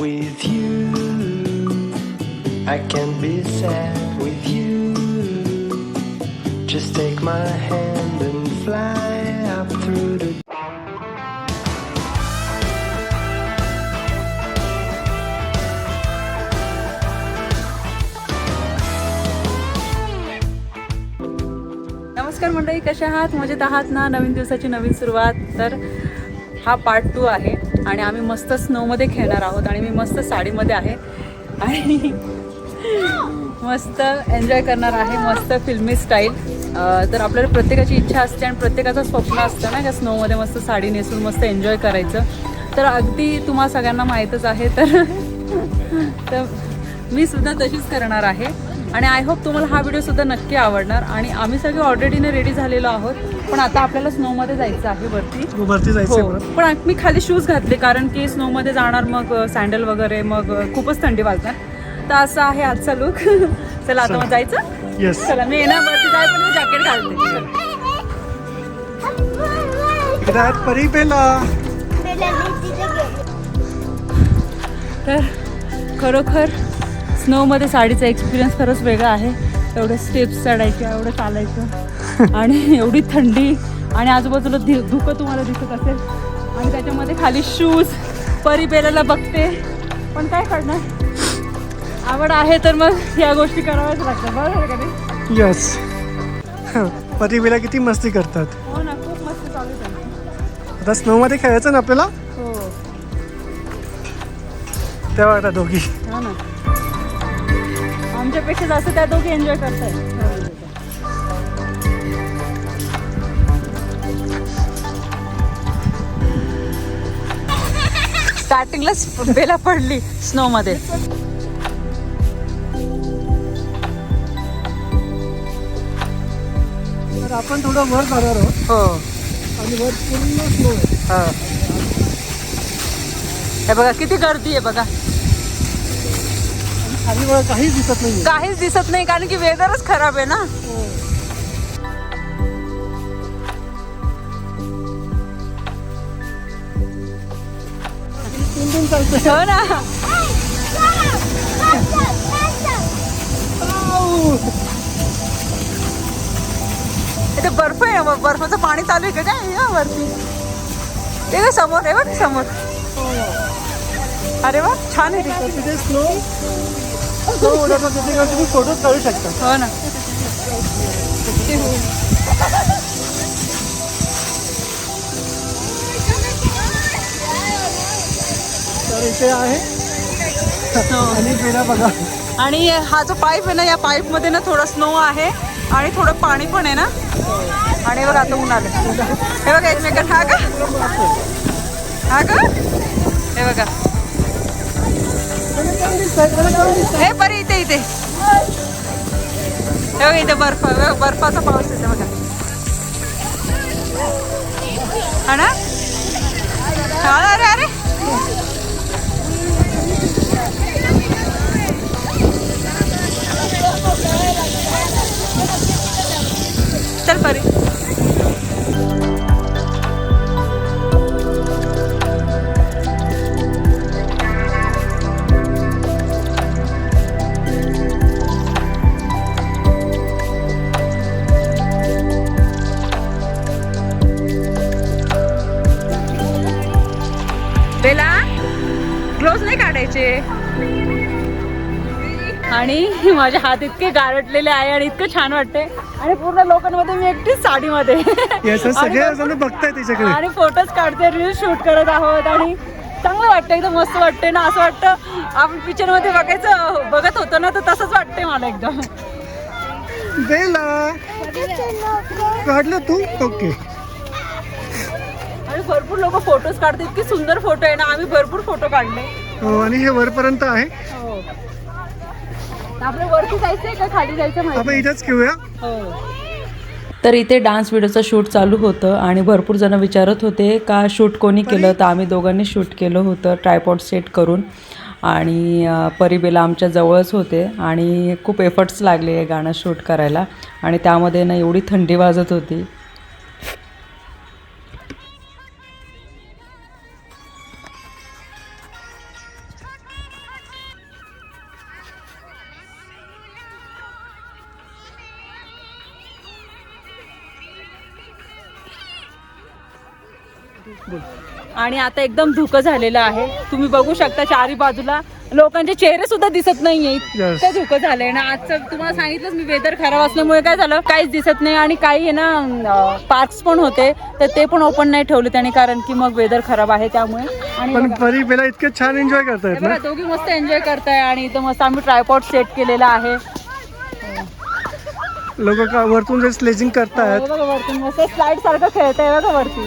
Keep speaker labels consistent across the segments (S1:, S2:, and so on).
S1: with you. I can be sad with you. Just take my hand and fly up through the
S2: नमस्कार मंडळी कशा आहात मजेत आहात ना नवीन दिवसाची नवीन सुरुवात तर हा पार्ट टू आहे आणि आम्ही मस्त स्नोमध्ये खेळणार आहोत आणि मी मस्त साडीमध्ये आहे. आणि मस्त एन्जॉय करणार आहे मस्त फिल्मी स्टाईल तर आपल्याला प्रत्येकाची इच्छा असते आणि प्रत्येकाचं स्वप्न असतं ना का स्नोमध्ये मस्त साडी नेसून मस्त एन्जॉय करायचं. तर अगदी तुम्हा सगळ्यांना माहीतच आहे तर तर मी सुद्धा तशीच करणार आहे. आणि आय होप तुम्हाला हा व्हिडिओ सुद्धा नक्की आवडणार. आणि आम्ही सगळे ऑलरेडीने रेडी झालेलो आहोत. पण आता आपल्याला स्नोमध्ये जायचं आहे वरती.
S3: वरती जायचंय
S2: हो. पण मी खाली शूज घातले कारण की स्नोमध्ये जाणार मग सँडल वगैरे मग खूपच थंडी वाजणार. तर असं आहे आजचा लुक चला आता मग जायचं?
S3: येस
S2: चला मी येणार वरती जाय पण जॅकेट घालते. तर खरोखर स्नोमध्ये साडीचा एक्सपिरियन्स खरंच वेगळा आहे. एवढे स्टेप्स चढायचे एवढं चालायचं. आणि एवढी थंडी. आणि आजूबाजूला धि धुकं तुम्हाला दिसत असेल. आणि त्याच्यामध्ये खाली शूज परी पेरायला बघते. पण काय करणार? आवड आहे तर मग या गोष्टी कराव्याच लागतात. बरोबर आहे का ते
S3: येस परी बेला किती मस्ती करतात.
S2: हो ना खूप मस्त चालू
S3: आता स्नो मध्ये खेळायचं ना आपल्याला?
S2: हो.
S3: तेव्हा आता दोघी.
S2: हो ना. आमच्यापेक्षा जास्त त्या दोघी एन्जॉय करतायत. स्टार्टिंगलाच बेला पडली स्नो मध्ये.
S3: तर आपण थोडं वर जाणार आहोत.
S2: हो.
S3: आणि वर पूर्ण स्नो आहे.
S2: हो. हे बघा किती गर्दी आहे बघा.
S3: वर काहीच दिसत नाही
S2: काहीच दिसत नाही कारण की वेदरच खराब आहे ना? हो ना? बर्फ आहे बर्फाचं पाणी चालू आहे का काय? वरती. ते काय समोर आहे बघ समोर? अरे वा छान आहे
S3: स्नो घेऊन तुम्ही फोटोज काढू शकता.
S2: हो ना.
S3: तर इथे आहे.
S2: हो.
S3: आणि बेला बघा.
S2: आणि हा जो पाईप आहे ना या पाईपमध्ये ना थोडा स्नो आहे आणि थोडं पाणी पण आहे ना. आणि हे बघ आता आलं हे बघा एकमेकात हा का? हा का? हे बघा. हे बरी इथे इथे. हे बघा इथे बर्फ बर्फाचा पाऊस येते बघा. हा ना? बेला ग्लोव्ज नाही काढायचे. आणि माझे हात इतके गारटलेले आहे आणि इतकं छान वाटते आणि पूर्ण लोकांमध्ये मी एकटीच साडीमध्ये.
S3: बघताय तिच्याकडे
S2: आणि फोटोज काढते रील शूट करत आहोत आणि चांगलं वाटतं एकदम मस्त वाटते ना. असं वाटतं आपण पिक्चरमध्ये बघायचं बघत होतो ना तर तसंच वाटते मला एकदम.
S3: बेला. काढलं तू? ओके
S2: भरपूर लोक फोटोज काढतात. इतके सुंदर फोटो आहे ना आम्ही भरपूर फोटो काढले.
S3: हो आणि हे वरपर्यंत आहे.
S2: हो. आपल्या वरती जायचंय का खाली जायचं
S3: आपण इथेच घेऊया
S2: हो.
S4: तर इथे डान्स व्हिडिओचं शूट चालू होतं आणि भरपूर जण विचारत होते का शूट कोणी केलं तर आम्ही दोघांनी शूट केलं होतं ट्रायपॉड सेट करून. आणि परिबेला आमच्या जवळच होते आणि खूप एफर्ट्स लागले हे गाणं शूट करायला. आणि त्यामध्ये ना एवढी थंडी वाजत होती.
S2: आणि आता एकदम धुकं झालेलं आहे. तुम्ही बघू शकता चारी बाजूला लोकांचे चेहरे सुद्धा दिसत नाहीये. इतकं धुकं झालंय. ना आजचं तुम्हाला सांगितलंच मी वेदर खराब असल्यामुळे काय झालं? काहीच दिसत नाही आणि काही आहे ना पार्क्स पण होते. तर ते पण ओपन नाही ठेवले त्याने कारण की मग वेदर खराब आहे त्यामुळे.
S3: पण परी बेला इतके छान एन्जॉय करतायत
S2: हे
S3: ना?
S2: बघा दोघी मस्त एन्जॉय करताय आणि इथं मस्त आम्ही ट्रायपॉट सेट केलेला आहे.
S3: लोक वरतून जे स्लेजिंग
S2: हे
S3: करतायत
S2: बघा वरती मस्त स्लाइड सारखं खेळतंय बघा वरती.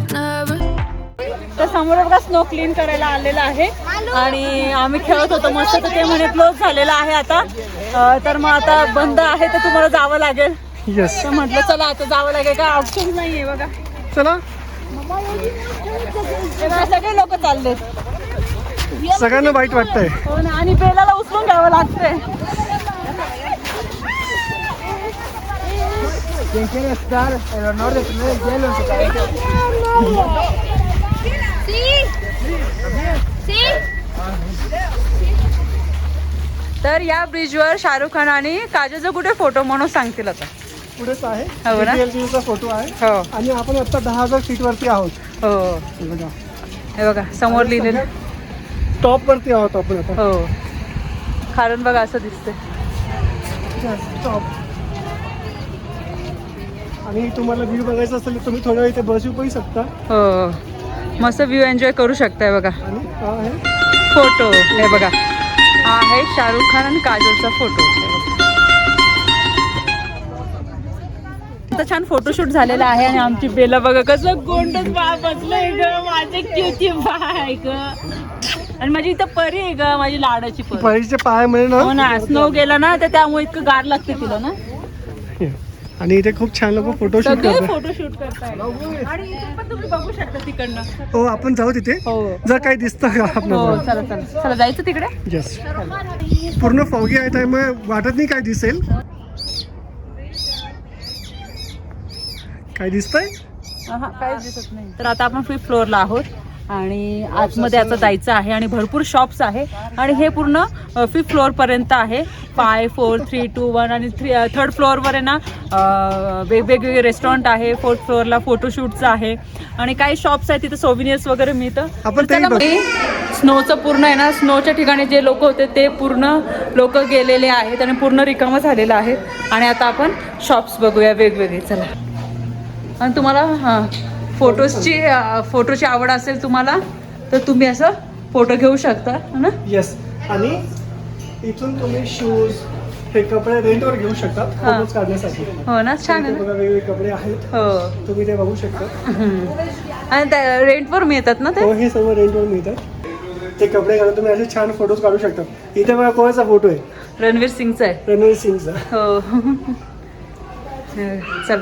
S2: तर समोर बघा स्नो क्लीन करायला आलेला आहे. आणि आम्ही खेळत होतो मस्त तर ते म्हणे क्लोज झालेला आहे आता. तर मग आता बंद आहे तर तुम्हाला जावं लागेल.
S3: येस
S2: तर म्हटलं चला आता जावं लागेल काय ऑप्शन नाहीये बघा.
S3: चला.
S2: सगळे लोक चाललेत.
S3: सगळ्यांना वाईट वाटतंय.
S2: हो ना आणि बेलाला उचलून घ्यावं लागतंय. तर या ब्रिजवर शाहरुख खान आणि काजलचा कुठे फोटो म्हणून सांगतील आता?
S3: पुढेच आहे.
S2: हो
S3: फोटो आहे.
S2: हो.
S3: आणि आपण आता दहा हजार फीट वरती आहोत.
S2: हो.
S3: हे बघा.
S2: हे बघा समोर लिहिलेलं.
S3: टॉप वरती आहोत आपण आता.
S2: हो. खालून बघा असं दिसतंय.
S3: टॉप आणि तुम्हाला व्ह्यू बघायचा असेल तर तुम्ही थोड्या इथे बसू पण शकता.
S2: हो. मस्त व्ह्यू एन्जॉय करू शकताय बघा.
S3: हा
S2: फोटो हे बघा. हा आहे शाहरुख खान आणि काजलचा फोटो आता छान फोटोशूट झालेला आहे आणि आमची बेला बघा कसं गोंडच बा बसलंय ग. माझे क्युती बाय ग. आणि माझी इथं परी आहे ग माझी लाडाची परी.
S3: परीचे पाय ना?
S2: स्नो गेला ना तर त्यामुळे इतकं गार लागते तिला ना.
S3: आणि इथे खूप छान लोक फोटोशूट करतात.
S2: फोटोशूट करताय आणि इथून पण तुम्ही बघू शकता तिकडनं.
S3: हो आपण जाऊ तिथे.
S2: हो.
S3: जर काही दिसतं का
S2: हो जायचं तिकडे?
S3: येस पूर्ण फॉगी आहे त्यामुळे वाटत नाही काय दिसेल. काय दिसतंय?
S2: काहीच दिसत नाही. तर आता आपण फिफ्थ फ्लोअरला आहोत. आणि आतमध्ये आता जायचं आहे आणि भरपूर शॉप्स आहे. आणि हे पूर्ण फिफ्थ फ्लोअर पर्यंत आहे. Five four three two one आणि थ्री थर्ड फ्लोअरवर आहे ना वेगवेगळे रेस्टॉरंट आहे. फोर्थ फ्लोअरला फोटोशूटचं आहे. आणि काही शॉप्स आहेत तिथे सोविनियर्स वगैरे मिळतं.
S3: आपण
S2: स्नोचं पूर्ण आहे ना स्नोच्या ठिकाणी जे लोक होते ते पूर्ण लोक गेलेले आहेत आणि पूर्ण रिकामं झालेलं आहे. आणि आता आपण शॉप्स बघूया वेगवेगळे. चला. आणि तुम्हाला हां फोटोजची फोटोची आवड असेल तुम्हाला तर तुम्ही असं फोटो घेऊ शकता है ना?
S3: येस आणि इथून तुम्ही शूज हे कपडे रेंटवर घेऊ शकता. फोटोज काढण्यासाठी.
S2: हो ना छान आहे ना?
S3: वेगवेगळे कपडे आहेत.
S2: हो.
S3: तुम्ही ते बघू शकता.
S2: आणि त्या रेंटवर मिळतात ना ते?
S3: हो हे सर्व रेंटवर मिळतात. ते कपडे घालून तुम्ही असे छान फोटोज काढू शकता. इथे बघा कोणाचा फोटो आहे?
S2: रणवीर सिंगचा आहे.
S3: रणवीर सिंगचा.
S2: हो. चल.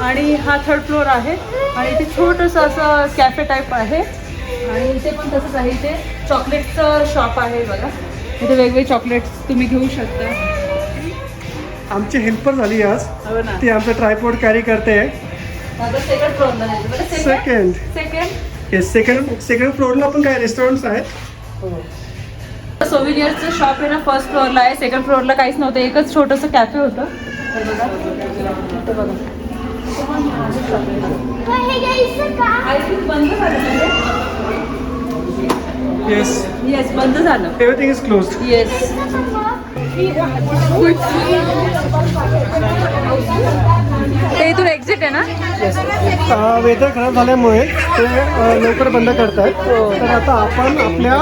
S2: आणि हा थर्ड फ्लोअर आहे. आणि इथे छोटंसं असं कॅफे टाईप आहे. आणि इथे पण तसंच आहे. इथे चॉकलेटचं शॉप आहे बघा. इथे वेगवेगळे चॉकलेट्स तुम्ही घेऊ शकता.
S3: आमची हेल्पर झाली आज.
S2: हो ना.
S3: ती आमचं ट्रायपॉड कॅरी करते.
S2: सेकंड फ्लोअरला जायचं बरं
S3: second
S2: second
S3: yes second second फ्लोअरला पण काय रेस्टॉरंट्स आहेत.
S2: सोविनियरचं शॉप आहे ना फर्स्ट फ्लोअरला आहे. सेकंड फ्लोअरला काहीच नव्हतं. एकच छोटंसं कॅफे होतं. हे बघा. इथं बघा. झालं
S3: येस
S2: येस बंद झालं.
S3: एव्हरीथिंग इज क्लोज
S2: येस ते इथून एक्झिट आहे ना?
S3: वेदर खराब झाल्यामुळे ते लवकर बंद करतात तर आता आपण आपल्या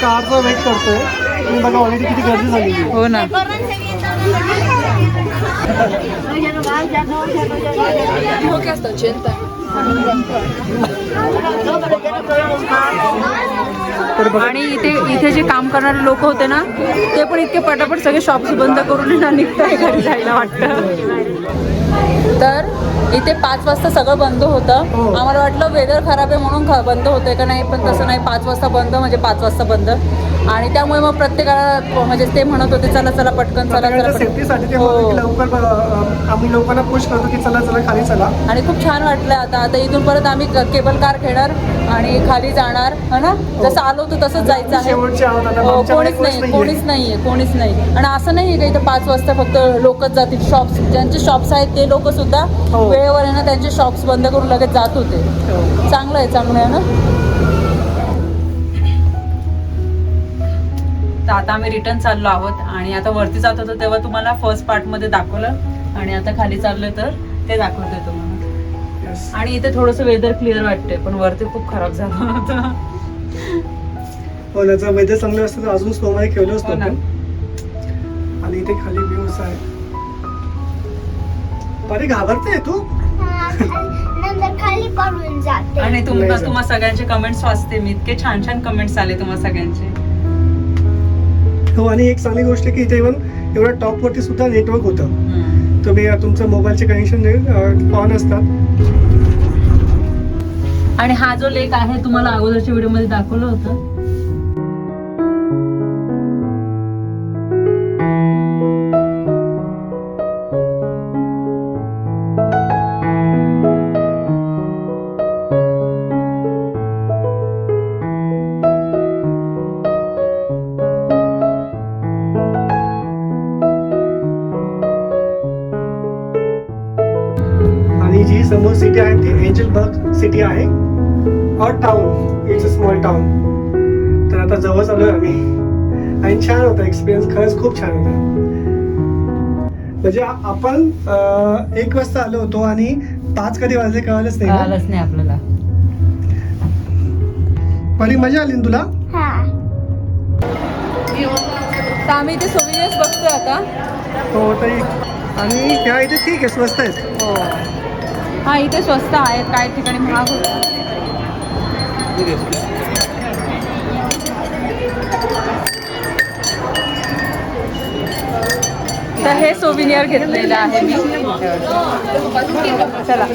S3: कारचा वेट करतोय. तुम्ही बघा ऑलरेडी किती गर्दी झालेली आहे.
S2: हो ना. आणि इथे इथे जे काम करणारे लोक होते ना ते पण इतके पटापट सगळे शॉप्स बंद करून निघताय घरी जायला वाटतं. तर इथे पाच वाजता सगळं बंद होतं.
S3: हो.
S2: आम्हाला वाटलं वेदर खराब आहे म्हणून बंद होतंय का नाही पण तसं नाही. पाच वाजता बंद म्हणजे पाच वाजता बंद. आणि त्यामुळे मग प्रत्येकाला म्हणजे ते म्हणत होते चला चला पटकन चला
S3: सेफ्टीसाठी
S2: हो.
S3: म्हणतात की लवकर अ, आम्ही लोकांना पुश करतो की चला चला खाली चला.
S2: आणि खूप छान वाटलं आता. आता इथून परत आम्ही केबल कार घेणार आणि खाली जाणार. है ना? जसं आलो होतो तसंच जायचं आहे. हो, कोणीच नाही
S3: नाहीये.
S2: कोणीच नाहीये कोणीच नाही. आणि असं नाहीये का इथं पाच वाजता फक्त लोकच जातील? शॉप्स ज्यांचे शॉप्स आहेत ते लोक सुद्धा
S3: हो.
S2: वेळेवर आहे ना त्यांचे शॉप्स बंद करून लगेच जात होते.
S3: हो.
S2: चांगलं आहे चांगलं आहे ना? तर आता आम्ही रिटर्न चाललो आहोत आणि आता वरती जात होतो तेव्हा तुम्हाला फर्स्ट पार्टमध्ये दाखवलं आणि आता खाली चाललोय तर ते दाखवतोय तुम्हाला.
S3: Yes.
S2: आणि इथे थोडस वेदर क्लिअर वाटते पण वरती खूप खराब झालं होतं.
S3: हो वेदर चांगलं असतं तर अजून स्नोमध्ये खेळलो असतो
S2: हो
S3: आणि इथे खाली व्ह्यूज आहे अरे घाबरते तू?
S5: नंतर खाली पडून जाते
S2: आणि तुम
S3: नाही जात.
S2: तुम्हा सगळ्यांचे कमेंट्स वाचते मी. इतके छान छान कमेंट्स आले तुम्हा सगळ्यांचे.
S3: हो आणि एक चांगली गोष्ट की इथे इव्हन एवढ्या टॉप वरती सुद्धा नेटवर्क होतं.
S2: हम्म.
S3: तुम्ही अ, तुमचं मोबाईलचे कनेक्शन ऑन असतात.
S2: आणि हा जो लेक आहे तुम्हाला अगोदरच्या व्हिडिओमध्ये दाखवलं होतं.
S3: समोर सिटी आहे ती एंजलबर्ग सिटी आहे. और town it's a small town तर आता जवळ आलोय आम्ही. आणि छान होता एक्सपिरियन्स खरंच खूप छान होता. म्हणजे आपण एक वाजता आलो होतो आणि पाच कधी वाजले कळालंच नाही?
S2: कळालंच नाही आपल्याला.
S3: परी मजा आली ना तुला?
S5: हा.
S2: आम्ही इथे सोविनियर्स बघतोय आता.
S3: हो तरी आणि ह्या इथे ठीक आहे स्वस्त आहेत.
S2: हा इथे स्वस्त आहेत काही ठिकाणी महाग तर हे सोविनियर घेतलेलं आहे मी. चला.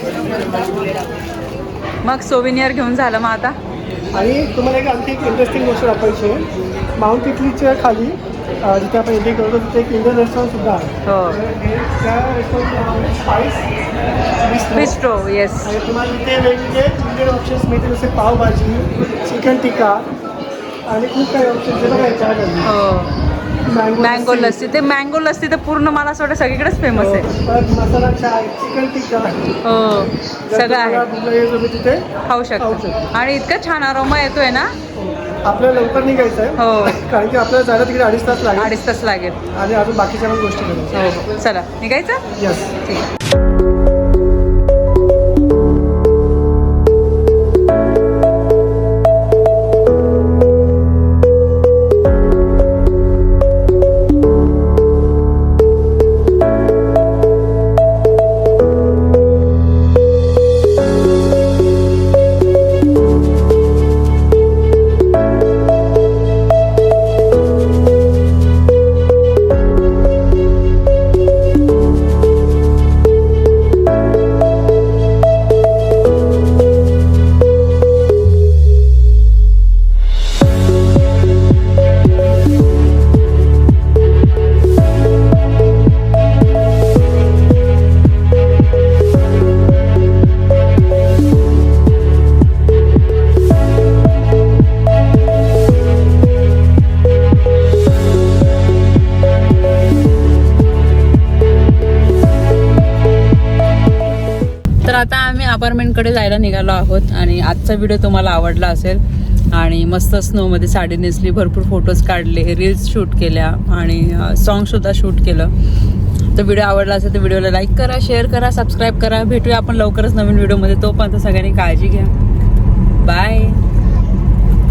S2: मग सोविनियर घेऊन झालं मग आता.
S3: आणि तुम्हाला एक आणखी एक इंटरेस्टिंग गोष्ट दाखवायची आहे. माउंट इटलीच्या खाली जिथे आपण एंट्री करतो तिथे एक इंडियन रेस्टॉरंट सुद्धा आहे.
S2: हो.
S3: हे त्या रेस्टॉरंटचं स्पाइस
S2: बिस्ट्रो येस
S3: आणि तुम्हाला इथे वेगवेगळे इंडियन ऑप्शन्स मिळतील जसे पावभाजी चिकन टिक्का आणि खूप काही ऑप्शन्स आहे बघा याच्यामध्ये.
S2: हो.
S3: Mango
S2: mango lassi. ते मँगो लस्सी तर पूर्ण मला असं वाटतं सगळीकडेच फेमस आहे.
S3: हो, परत मसाला चाय चिकन टिक्का
S2: हो. सगळं आहे.
S3: तुम्ही तिथे
S2: खाऊ
S3: खाऊ
S2: शकतो.
S3: शकतो.
S2: आणि इतकं छान अरोमा येतोय ना?
S3: आपल्याला लवकर निघायचं आहे.
S2: हो.
S3: कारण की आपल्याला जायला तिकडे अडीच तास लागेल.
S2: अडीच तास लागेल.
S3: आणि अजून बाकीच्या पण गोष्टी करायच्या
S2: हो हो. चला. निघायचं?
S3: यस
S2: ठीक. आता आम्ही अपार्टमेंटकडे जायला निघालो आहोत आणि आजचा व्हिडिओ तुम्हाला आवडला असेल. आणि मस्त स्नोमध्ये साडी नेसली भरपूर फोटोज काढले रील्स शूट केल्या आणि सॉंगसुद्धा शूट केलं. तर व्हिडिओ आवडला असेल तर व्हिडिओला लाईक करा शेअर करा सबस्क्राईब करा. भेटूया आपण लवकरच नवीन व्हिडिओमध्ये तोपर्यंत सगळ्यांनी काळजी घ्या. बाय